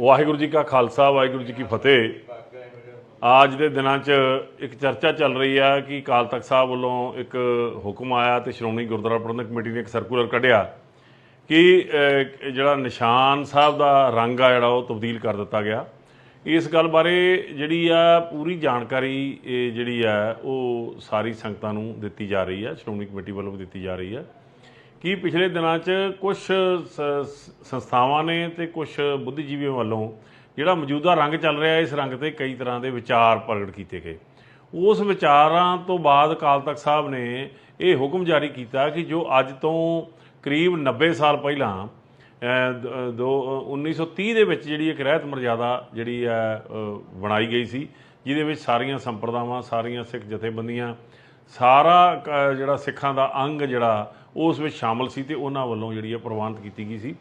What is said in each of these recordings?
ਵਾਹਿਗੁਰੂ ਜੀ ਕਾ ਖਾਲਸਾ, ਵਾਹਿਗੁਰੂ ਜੀ ਕੀ ਫਤਿਹ। ਅੱਜ ਦੇ ਦਿਨਾਂ 'ਚ ਇੱਕ ਚਰਚਾ ਚੱਲ ਰਹੀ ਆ ਕਿ ਅਕਾਲ ਤਖਤ ਸਾਹਿਬ ਵੱਲੋਂ ਇੱਕ ਹੁਕਮ ਆਇਆ ਤੇ ਸ਼੍ਰੋਮਣੀ ਗੁਰਦੁਆਰਾ ਪ੍ਰਬੰਧਕ ਕਮੇਟੀ ਨੇ ਇੱਕ ਸਰਕੂਲਰ ਕੱਢਿਆ ਕਿ ਜਿਹੜਾ ਨਿਸ਼ਾਨ ਸਾਹਿਬ ਦਾ ਰੰਗ ਆ ਜਿਹੜਾ ਉਹ ਤਬਦੀਲ ਕਰ ਦਿੱਤਾ ਗਿਆ। ਇਸ ਗੱਲ ਬਾਰੇ ਜਿਹੜੀ ਆ ਪੂਰੀ ਜਾਣਕਾਰੀ, ਇਹ ਜਿਹੜੀ ਆ ਉਹ ਸਾਰੀ ਸੰਗਤਾਂ ਨੂੰ ਦਿੱਤੀ ਜਾ ਰਹੀ ਆ, ਸ਼੍ਰੋਮਣੀ ਕਮੇਟੀ ਵੱਲੋਂ ਵੀ ਦਿੱਤੀ ਜਾ ਰਹੀ ਆ। ਕਿ ਪਿਛਲੇ ਦਿਨਾਂ 'ਚ ਕੁਝ ਸੰਸਥਾਵਾਂ ਨੇ ਤੇ ਕੁਝ ਬੁੱਧੀਜੀਵੀਆਂ ਵੱਲੋਂ ਜਿਹੜਾ ਮੌਜੂਦਾ ਰੰਗ ਚੱਲ ਰਿਹਾ ਇਸ ਰੰਗ ਤੇ ਕਈ ਤਰ੍ਹਾਂ ਦੇ ਵਿਚਾਰ ਪ੍ਰਗਟ ਕੀਤੇ ਗਏ। ਉਸ ਵਿਚਾਰਾਂ ਤੋਂ ਬਾਅਦ ਅਕਾਲ ਤਖਤ ਸਾਹਿਬ ਨੇ ਇਹ ਹੁਕਮ ਜਾਰੀ ਕੀਤਾ ਕਿ ਜੋ ਅੱਜ ਤੋਂ ਕਰੀਬ 90 ਸਾਲ ਪਹਿਲਾਂ ਅਹ, ਦ- ਦੋ 1930 ਦੇ ਵਿੱਚ ਜਿਹੜੀ ਇੱਕ ਰਹਿਤ ਮਰਜ਼ਾਦਾ ਜਿਹੜੀ ਹੈ ਬਣਾਈ ਗਈ ਸੀ ਜਿਹਦੇ ਵਿੱਚ ਸਾਰੀਆਂ ਸੰਪਰਦਾਵਾਂ ਸਾਰੀਆਂ ਸਿੱਖ ਜਥੇਬੰਦੀਆਂ ਸਾਰਾ ਜਿਹੜਾ ਸਿੱਖਾਂ ਦਾ ਅੰਗ ਜਿਹੜਾ ਉਸ ਵਿੱਚ ਸ਼ਾਮਲ ਸੀ ਤੇ ਉਹਨਾਂ ਵੱਲੋਂ ਜਿਹੜੀ ਹੈ ਪ੍ਰਵਾਨਿਤ ਕੀਤੀ ਗਈ ਸੀ।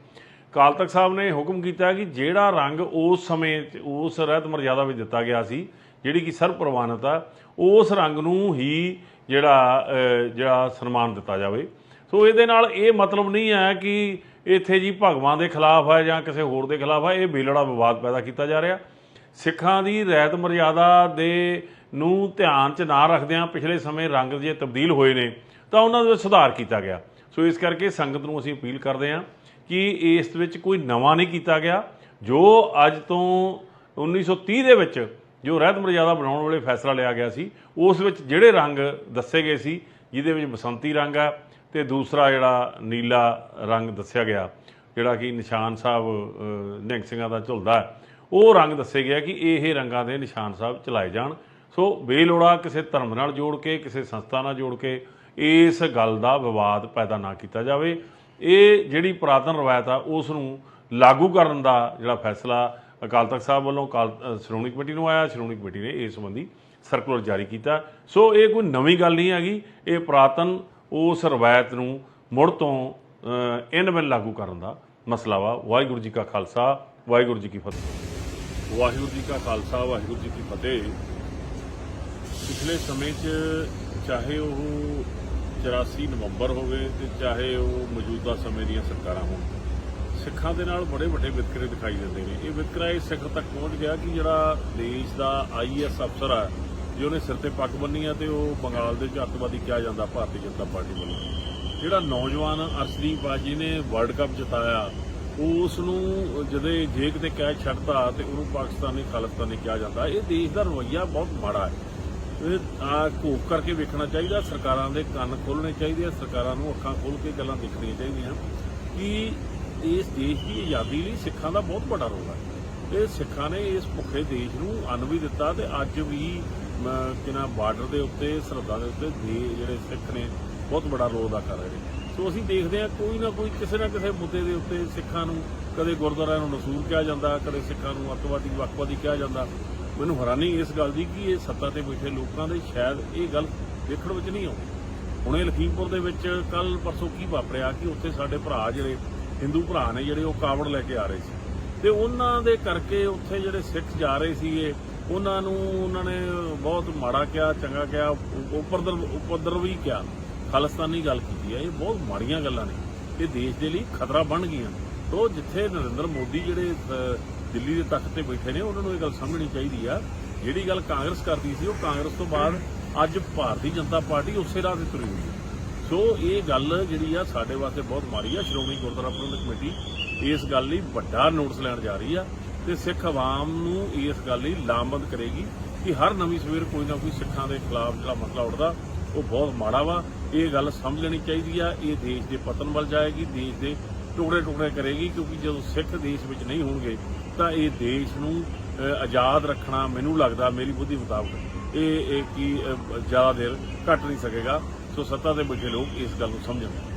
ਕਾਲ ਤਖਤ ਸਾਹਿਬ ਨੇ ਹੁਕਮ ਕੀਤਾ ਕਿ ਜਿਹੜਾ ਰੰਗ ਉਸ ਸਮੇਂ 'ਚ, ਉਸ ਰਹਿਤ ਮਰਜ਼ਾਦਾ ਵਿੱਚ ਦਿੱਤਾ ਗਿਆ ਸੀ, ਜਿਹੜੀ ਕਿ ਸਰਵ ਪ੍ਰਵਾਨਿਤ ਆ, ਉਸ ਰੰਗ ਨੂੰ ਹੀ ਜਿਹੜਾ ਜਿਹੜਾ ਸਨਮਾਨ ਦਿੱਤਾ ਜਾਵੇ। ਸੋ ਇਹਦੇ ਨਾਲ ਇਹ ਮਤਲਬ ਨਹੀਂ ਹੈ ਕਿ ਇੱਥੇ ਜੀ ਭਗਵਾਨ ਦੇ ਖਿਲਾਫ ਹੈ ਜਾਂ ਕਿਸੇ ਹੋਰ ਦੇ ਖਿਲਾਫ ਹੈ, ਇਹ ਬੇਲੜਾ ਵਿਵਾਦ ਪੈਦਾ ਕੀਤਾ ਜਾ ਰਿਹਾ। ਸਿੱਖਾਂ ਦੀ ਰਹਿਤ ਮਰਿਆਦਾ ਦੇ ਨੂੰ ਧਿਆਨ 'ਚ ਨਾ ਰੱਖਦਿਆਂ ਪਿਛਲੇ ਸਮੇਂ ਰੰਗ ਜੇ ਤਬਦੀਲ ਹੋਏ ਨੇ ਤਾਂ ਉਹਨਾਂ ਦੇ ਵਿੱਚ ਸੁਧਾਰ ਕੀਤਾ ਗਿਆ। ਸੋ ਇਸ ਕਰਕੇ ਸੰਗਤ ਨੂੰ ਅਸੀਂ ਅਪੀਲ ਕਰਦੇ ਹਾਂ ਕਿ ਇਸ ਵਿੱਚ ਕੋਈ ਨਵਾਂ ਨਹੀਂ ਕੀਤਾ ਗਿਆ ਜੋ ਅੱਜ ਤੋਂ 1930 ਦੇ ਵਿੱਚ ਜੋ ਰਹਿਤ ਮਰਜ਼ਾਦਾ ਬਣਾਉਣ ਵੇਲੇ ਫੈਸਲਾ ਲਿਆ ਗਿਆ ਸੀ ਉਸ ਵਿੱਚ ਜਿਹੜੇ ਰੰਗ ਦੱਸੇ ਗਏ ਸੀ ਜਿਹਦੇ ਵਿੱਚ ਬਸੰਤੀ ਰੰਗ ਆ ਤੇ ਦੂਸਰਾ ਜਿਹੜਾ ਨੀਲਾ ਰੰਗ ਦੱਸਿਆ ਗਿਆ ਜਿਹੜਾ ਕਿ ਨਿਸ਼ਾਨ ਸਾਹਿਬ ਅ, ਨਿਹੰਗ ਸਿੰਘਾਂ ਦਾ ਝੁਲਦਾ ਉਹ ਰੰਗ ਦੱਸੇ ਗਿਆ ਕਿ ਇਹ ਰੰਗਾਂ ਦੇ ਨਿਸ਼ਾਨ ਸਾਹਿਬ ਚਲਾਏ ਜਾਣ। ਸੋ ਬੇਲੋੜਾ ਕਿਸੇ ਧਰਮ ਨਾਲ ਜੋੜ ਕੇ ਕਿਸੇ ਸੰਸਥਾ ਨਾਲ ਜੋੜ ਕੇ ਇਸ ਗੱਲ ਦਾ ਵਿਵਾਦ ਪੈਦਾ ਨਾ ਕੀਤਾ ਜਾਵੇ। ਇਹ ਜਿਹੜੀ ਪੁਰਾਤਨ ਰਵਾਇਤ ਆ ਉਸ ਨੂੰ ਲਾਗੂ ਕਰਨ ਦਾ ਜਿਹੜਾ ਫੈਸਲਾ ਅਕਾਲ ਤਖਤ ਸਾਹਿਬ ਵੱਲੋਂ ਅਕਾਲ ਸ਼੍ਰੋਮਣੀ ਕਮੇਟੀ ਨੂੰ ਆਇਆ। ਸ਼੍ਰੋਮਣੀ ਕਮੇਟੀ ਨੇ ਇਸ ਸੰਬੰਧੀ ਸਰਕੂਲਰ ਜਾਰੀ ਕੀਤਾ। ਸੋ ਇਹ ਕੋਈ ਨਵੀਂ ਗੱਲ ਨਹੀਂ ਹੈਗੀ। ਇਹ ਪੁਰਾਤਨ ਉਸ ਰਵਾਇਤ ਨੂੰ ਮੁੜ ਤੋਂ ਅ, ਇਨ ਲਾਗੂ ਕਰਨ ਦਾ ਮਸਲਾ ਵਾ। ਵਾਹਿਗੁਰੂ ਜੀ ਕਾ ਖਾਲਸਾ ਵਾਹਿਗੁਰੂ ਜੀ ਕੀ ਫਤਿਹ। ਵਾਹਿਗੁਰੂ ਜੀ ਕਾ ਖਾਲਸਾ, ਵਾਹਿਗੁਰੂ ਜੀ ਕੀ ਫਤਿਹ। ਪਿਛਲੇ ਸਮੇਂ 'ਚ ਚਾਹੇ ਉਹ 84 ਨਵੰਬਰ ਹੋਵੇ ਤੇ ਚਾਹੇ ਉਹ ਮੌਜੂਦਾ ਸਮੇਂ ਦੀਆਂ ਸਰਕਾਰਾਂ ਹੋਣ, ਸਿੱਖਾਂ ਦੇ ਨਾਲ ਬੜੇ ਵੱਡੇ ਵਿਤਕਰੇ ਦਿਖਾਈ ਦਿੰਦੇ ਨੇ। ਇਹ ਵਿਤਕਰਾ ਇਹ ਸਿੱਖ ਤੱਕ ਪਹੁੰਚ ਗਿਆ ਕਿ ਜਿਹੜਾ ਦੇਸ਼ ਦਾ ਆਈਐਸ ਅਫਸਰ ਆ, ਜੇ ਉਹਨੇ ਸਿਰ ਤੇ ਪੱਗ ਬੰਨੀ ਆ ਤੇ ਉਹ ਬੰਗਾਲ ਦੇ ਵਿੱਚ ਅੱਤਵਾਦੀ ਕਿਹਾ ਜਾਂਦਾ, ਭਾਰਤੀ ਜਨਤਾ ਪਾਰਟੀ ਵੱਲੋਂ। ਜਿਹੜਾ ਨੌਜਵਾਨ ਅਰਸ਼ਦੀਪ ਬਾਜੀ ਨੇ ਵਰਲਡ ਕੱਪ ਜਿਤਾਇਆ ਉਸ ਨੂੰ ਜਦੇ ਜੇ ਕਿਤੇ ਕਹਿ ਛੱਡਦਾ ਤੇ ਉਹਨੂੰ ਪਾਕਿਸਤਾਨੀ ਖਾਲਿਸਤਾਨੀ ਕਿਹਾ ਜਾਂਦਾ, ਇਹ ਦੇਸ਼ ਦਾ ਰਵੱਈਆ ਬਹੁਤ ਮਾੜਾ ਹੈ। ਇਹ ਆ ਘੋਖ ਕਰਕੇ ਵੇਖਣਾ ਚਾਹੀਦਾ, ਸਰਕਾਰਾਂ ਦੇ ਕੰਨ ਖੋਲਣੇ ਚਾਹੀਦੇ ਆ, ਸਰਕਾਰਾਂ ਨੂੰ ਅੱਖਾਂ ਖੋਲ ਕੇ ਗੱਲਾਂ ਦੇਖਣੀਆਂ ਚਾਹੀਦੀਆਂ। ਕਿ ਇਸ ਦੇਸ਼ ਦੀ ਆਜ਼ਾਦੀ ਲਈ ਸਿੱਖਾਂ ਦਾ ਬਹੁਤ ਵੱਡਾ ਰੋਲ ਹੈ। ਇਹ ਸਿੱਖਾਂ ਨੇ ਇਸ ਭੁੱਖੇ ਦੇਸ਼ ਨੂੰ ਅੰਨ ਵੀ ਦਿੱਤਾ ਤੇ ਅੱਜ ਵੀ ਕਿਨਾ ਬਾਰਡਰ ਦੇ ਉੱਤੇ, ਸਰਹੱਦਾਂ ਦੇ ਉੱਤੇ ਦੇ ਜਿਹੜੇ ਸਿੱਖ ਨੇ, ਬਹੁਤ ਵੱਡਾ ਰੋਲ ਅਦਾ ਕਰ ਰਹੇ ਨੇ। ਸੋ ਅਸੀਂ ਦੇਖਦੇ ਹਾਂ, ਕੋਈ ਨਾ ਕੋਈ ਕਿਸੇ ਨਾ ਕਿਸੇ ਮੁੱਦੇ ਦੇ ਉੱਤੇ ਸਿੱਖਾਂ ਨੂੰ ਕਦੇ ਗੁਰਦੁਆਰਿਆਂ ਨੂੰ ਨਸੂਰ ਕਿਹਾ ਜਾਂਦਾ, ਕਦੇ ਸਿੱਖਾਂ ਨੂੰ ਅੱਤਵਾਦੀ, ਵੱਖਵਾਦੀ ਕਿਹਾ ਜਾਂਦਾ। ਮੈਨੂੰ ਹੈਰਾਨੀ ਇਸ ਗੱਲ ਦੀ ਕਿ ਇਹ ਸੱਤਾ ਤੇ ਬੈਠੇ ਲੋਕਾਂ ਦੇ ਸ਼ਾਇਦ ਇਹ ਗੱਲ ਦੇਖਣ ਵਿੱਚ ਨਹੀਂ ਆਉਂਦੀ। ਹੁਣੇ ਲਖੀਮਪੁਰ ਦੇ ਵਿੱਚ ਕੱਲ ਪਰਸੋਂ ਕੀ ਵਾਪਰਿਆ ਕਿ ਉੱਥੇ ਸਾਡੇ ਭਰਾ ਜਿਹੜੇ ਹਿੰਦੂ ਭਰਾ ਨੇ ਜਿਹੜੇ ਉਹ ਕਾਵੜ ਲੈ ਕੇ ਆ ਰਹੇ ਸੀ। ਤੇ ਉਹਨਾਂ ਦੇ ਕਰਕੇ ਉੱਥੇ ਜਿਹੜੇ ਸਿੱਖ ਜਾ ਰਹੇ ਸੀਗੇ, ਉਹਨਾਂ ਨੂੰ ਉਹਨਾਂ ਨੇ ਬਹੁਤ ਮਾੜਾ ਕਿਹਾ, ਚੰਗਾ ਕਿਹਾ ਉਪਰਦਰ ਉਪਦਰ ਵੀ ਕਿਹਾ। ਖਾਲਿਸਤਾਨੀ ਗੱਲ ਕੀਤੀ ਹੈ, ਇਹ ਬਹੁਤ ਮਾੜੀਆਂ ਗੱਲਾਂ ਨੇ। ਇਹ ਦੇਸ਼ ਦੇ ਲਈ ਖਤਰਾ ਬਣ ਗਈਆਂ ਤੋਂ ਜਿੱਥੇ ਨਰਿੰਦਰ ਮੋਦੀ ਜਿਹੜੇ ਦਿੱਲੀ ਦੇ ਤਖਤ ਤੇ ਬੈਠੇ ਨੇ, ਉਹਨਾਂ ਨੂੰ ਇਹ ਗੱਲ ਸਮਝਣੀ ਚਾਹੀਦੀ ਆ। ਜਿਹੜੀ ਗੱਲ ਕਾਂਗਰਸ ਕਰਦੀ ਸੀ, ਉਹ ਕਾਂਗਰਸ ਤੋਂ ਬਾਅਦ ਅੱਜ ਭਾਰਤੀ ਜਨਤਾ ਪਾਰਟੀ ਉਸੇ ਰਾਹ ਤੇ ਤੁਰੀ ਹੋਈ ਹੈ। ਸੋ ਇਹ ਗੱਲ ਜਿਹੜੀ ਆ, ਸਾਡੇ ਵਾਸਤੇ ਬਹੁਤ ਮਾੜੀ ਆ। ਸ਼੍ਰੋਮਣੀ ਗੁਰਦੁਆਰਾ ਪ੍ਰਬੰਧਕ ਕਮੇਟੀ ਇਸ ਗੱਲ ਲਈ ਵੱਡਾ ਨੋਟਿਸ ਲੈਣ ਜਾ ਰਹੀ ਆ ਤੇ ਸਿੱਖ ਆਵਾਮ ਨੂੰ ਇਸ ਗੱਲ ਲਈ ਲਾਮਬੰਦ ਕਰੇਗੀ ਕਿ ਹਰ ਨਵੀਂ ਸਵੇਰ ਕੋਈ ਨਾ ਕੋਈ ਸਿੱਖਾਂ ਦੇ ਖਿਲਾਫ ਜਿਹੜਾ ਮਸਲਾ ਉੱਠਦਾ, ਉਹ ਬਹੁਤ ਮਾੜਾ ਵਾ। ਇਹ ਗੱਲ ਸਮਝ ਲੈਣੀ ਚਾਹੀਦੀ ਆ, ਇਹ ਦੇਸ਼ ਦੇ ਪਤਨ ਵੱਲ ਜਾਏਗੀ, ਦੇਸ਼ ਦੇ ਟੁਕੜੇ ਟੁਕੜੇ ਕਰੇਗੀ, ਕਿਉਂਕਿ ਜਦੋਂ ਸਿੱਖ ਦੇਸ਼ ਵਿੱਚ ਨਹੀਂ ਹੋਣਗੇ, ਤਾਂ ਇਹ ਦੇਸ਼ ਨੂੰ ਆਜ਼ਾਦ ਰੱਖਣਾ ਮੈਨੂੰ ਲੱਗਦਾ, ਮੇਰੀ ਬੁੱਧੀ ਮੁਤਾਬਕ, ਇਹ ਇਹ ਕੀ ਜ਼ਿਆਦਾ ਦੇਰ ਘਟ ਨਹੀਂ ਸਕੇਗਾ। ਸੋ ਸੱਤਾ ਦੇ ਬੈਠੇ ਲੋਕ ਇਸ ਗੱਲ ਨੂੰ ਸਮਝਣ।